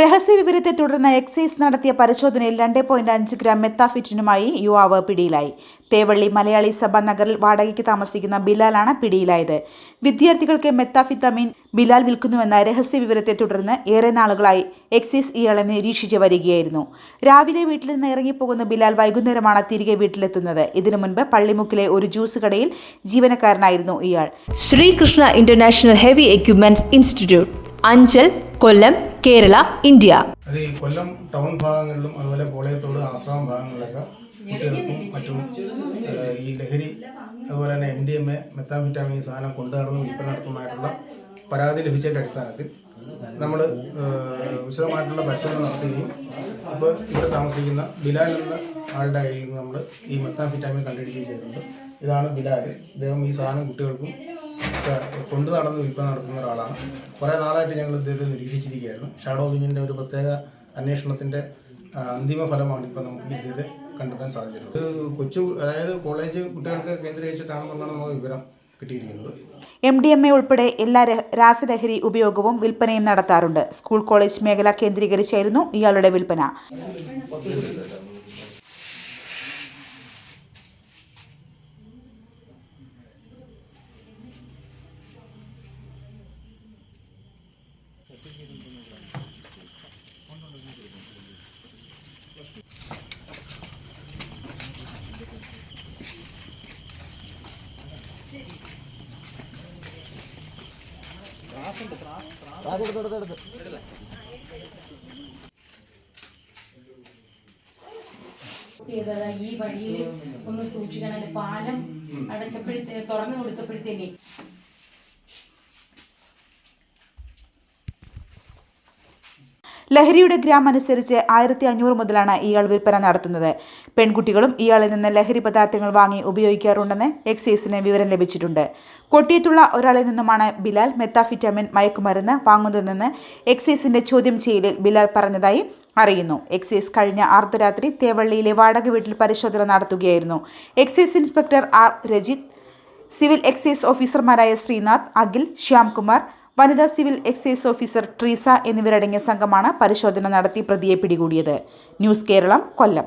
രഹസ്യവിവരത്തെ തുടർന്ന് എക്സൈസ് നടത്തിയ പരിശോധനയിൽ രണ്ട് പോയിന്റ് അഞ്ച് ഗ്രാം മെത്താഫിറ്റിനുമായി യുവാവ് പിടിയിലായി. തേവള്ളി മലയാളി സഭ നഗറിൽ വാടകയ്ക്ക് താമസിക്കുന്ന ബിലാലാണ് പിടിയിലായത്. വിദ്യാർത്ഥികൾക്ക് മെത്താഫിത്തമീൻ ബിലാൽ വിൽക്കുന്നുവെന്ന രഹസ്യവിവരത്തെ തുടർന്ന് ഏറെ നാളുകളായി എക്സൈസ് ഇയാളെ നിരീക്ഷിച്ച് വരികയായിരുന്നു. രാവിലെ വീട്ടിൽ നിന്ന് ഇറങ്ങിപ്പോകുന്ന ബിലാൽ വൈകുന്നേരമാണ് തിരികെ വീട്ടിലെത്തുന്നത്. ഇതിനു മുൻപ് പള്ളിമുക്കിലെ ഒരു ജ്യൂസ് കടയിൽ ജീവനക്കാരനായിരുന്നു ഇയാൾ. Sreekrishna international heavy equipments institute Anchal Kollam Kerala India. Kollam town ഭാഗങ്ങളിലും അതുപോലെ പോളയത്തോട് ആശ്രമം ഭാഗങ്ങളിലൊക്കെ കുട്ടികൾക്കും മറ്റും ഈ ലഹരി അതുപോലെ തന്നെ M D M A methamphetamine സാധനം കൊണ്ടു നടന്ന് വിൽപ്പന നടത്തുന്നതായിട്ടുള്ള പരാതി ലഭിച്ചതിന്റെ അടിസ്ഥാനത്തിൽ നമ്മൾ വിശദമായിട്ടുള്ള പരിശോധന നടത്തുകയും അപ്പോൾ ഇവിടെ താമസിക്കുന്ന ബിലാൽ എന്ന ആളുടെ കയ്യിൽ നിന്ന് നമ്മൾ ഈ മെത്താമിറ്റാമിൻ കണ്ടുപിടിക്കുകയും ചെയ്തിട്ടുണ്ട്. ഇതാണ് ബിലാൽ ഇദ്ദേഹം ഈ സാധനം കുട്ടികൾക്കും കൊണ്ടു നടന്ന് വിൽപ്പന നടത്തുന്ന ഒരാളാണ്. കുറേ നാളായിട്ട് ഞങ്ങൾ ഇദ്ദേഹത്തെ നിരീക്ഷിച്ചിരിക്കുകയായിരുന്നു. ഷാഡോ വിങ്ങിന്റെ ഒരു പ്രത്യേക അന്വേഷണത്തിന്റെ അന്തിമ ഫലമാണ് ഇപ്പോൾ നമുക്ക് ഇദ്ദേഹത്തെ കണ്ടെത്താൻ സാധിച്ചിട്ടുള്ളത്. കൊച്ചു അതായത് കോളേജ് കുട്ടികൾക്ക് കേന്ദ്രീകരിച്ചിട്ടാണെന്നുള്ളതാണ് നമുക്ക് വിവരം കിട്ടിയിരിക്കുന്നത്. എം ഡി എം എ ഉൾപ്പെടെ എല്ലാ രാസലഹരി ഉപയോഗവും വിൽപ്പനയും നടത്താറുണ്ട്. സ്കൂൾ കോളേജ് മേഖല കേന്ദ്രീകരിച്ചായിരുന്നു ഇയാളുടെ വിൽപ്പന. ചെയ്തത് ഈ വഴിയിൽ ഒന്ന് സൂക്ഷിക്കണം. പാലം അടച്ചപ്പോഴത്തേ തുറന്നു കൊടുത്തപ്പോഴത്തേനെ ലഹരിയുടെ ഗ്രാം അനുസരിച്ച് ആയിരത്തി അഞ്ഞൂറ് മുതലാണ് ഇയാൾ വിൽപ്പന നടത്തുന്നത്. പെൺകുട്ടികളും ഇയാളിൽ നിന്ന് ലഹരി പദാർത്ഥങ്ങൾ വാങ്ങി ഉപയോഗിക്കാറുണ്ടെന്ന് എക്സൈസിന് വിവരം ലഭിച്ചിട്ടുണ്ട്. കൊട്ടിയത്തുള്ള ഒരാളിൽ നിന്നുമാണ് ബിലാൽ മെത്താഫിറ്റാമിൻ മയക്കുമരുന്ന് വാങ്ങുന്നതെന്ന് എക്സൈസിന്റെ ചോദ്യം ചെയ്യലിൽ ബിലാൽ പറഞ്ഞതായി അറിയുന്നു. എക്സൈസ് കഴിഞ്ഞ അർദ്ധരാത്രി തേവള്ളിയിലെ വാടക വീട്ടിൽ പരിശോധന നടത്തുകയായിരുന്നു. Excise inspector R Rajith civil excise ഓഫീസർമാരായ ശ്രീനാഥ് അഖിൽ ശ്യാംകുമാർ വനിതാ സിവിൽ എക്സൈസ് ഓഫീസർ ട്രീസ എന്നിവരടങ്ങിയ സംഘമാണ് പരിശോധന നടത്തി പ്രതിയെ പിടികൂടിയത്. News Keralam Kollam.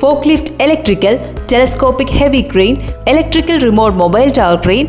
forklift electrical, telescopic heavy crane, electrical remote mobile tower crane,